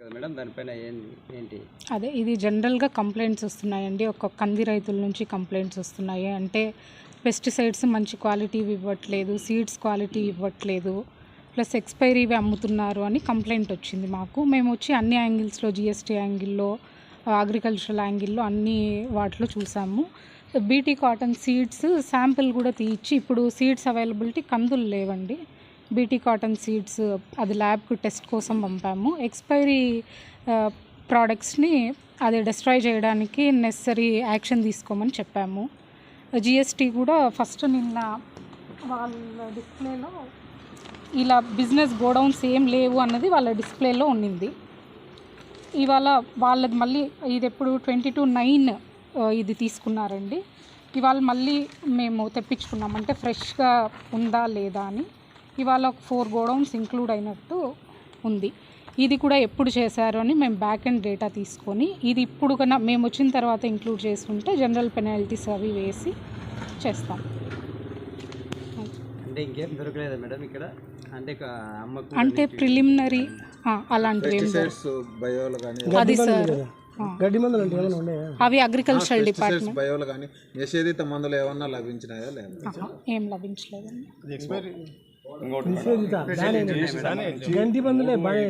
Madam? దానిపైన ఏంటి? అదే ఇది జనరల్గా కంప్లైంట్స్ వస్తున్నాయండి. ఒక కంది రైతుల నుంచి కంప్లైంట్స్ వస్తున్నాయి. అంటే పెస్టిసైడ్స్ మంచి క్వాలిటీ ఇవ్వట్లేదు సీడ్స్ క్వాలిటీ ఇవ్వట్లేదు ప్లస్ ఎక్స్పైరీవి అమ్ముతున్నారు అని కంప్లైంట్ వచ్చింది మాకు. మేము వచ్చి అన్ని యాంగిల్స్లో జిఎస్టీ యాంగిల్లో అగ్రికల్చరల్ యాంగిల్లో అన్ని వాటిలో చూసాము. బీటీ కాటన్ సీడ్స్ శాంపిల్ కూడా తీయించి ఇప్పుడు సీడ్స్ అవైలబిలిటీ కందులు లేవండి. బీటీ కాటన్ సీడ్స్ అది ల్యాబ్కు టెస్ట్ కోసం పంపాము. ఎక్స్పైరీ ప్రోడక్ట్స్ని అది డిస్ట్రాయ్ చేయడానికి నెసరీ యాక్షన్ తీసుకోమని చెప్పాము. జిఎస్టీ కూడా ఫస్ట్ నిన్న వాళ్ళ డిస్ప్లేలో ఇలా బిజినెస్ గోడౌన్స్ ఏం లేవు అన్నది వాళ్ళ డిస్ప్లేలో ఉండింది ఇవాళ వాళ్ళది మళ్ళీ ఇది ఎప్పుడు ట్వంటీ టు నైన్ ఇది తీసుకున్నారండి. ఇవాళ మళ్ళీ మేము తెప్పించుకున్నాం. అంటే ఫ్రెష్గా ఉందా లేదా అని. ఇవాళ ఒక ఫోర్ గోడౌన్స్ ఇంక్లూడ్ అయినట్టు ఉంది. ఇది కూడా ఎప్పుడు చేశారు అని మేము బ్యాక్ అండ్ డేటా తీసుకొని ఇది ఇప్పుడు కన్నా మేము వచ్చిన తర్వాత ఇంక్లూడ్ చేసుకుంటే జనరల్ పెనాల్టీస్ అవి వేసి చేస్తాం. అంటే ఇంకేం దొరకలేదా మేడం ఇక్కడ? అంటే ఇక అమ్మకు అంటే ప్రిలిమినరీ అలాంటివి అది సార్. గడ్డి మందులు అంటే అవి అగ్రికల్చరల్ డిపార్ట్మెంట్ బయోలు కానీ నిషేధిత మందులు ఏమన్నా లభించినాయా లేదా? ఆహా, ఏం లభించలేదండి. నిషేధిత దాని గడ్డి మందులే బాగా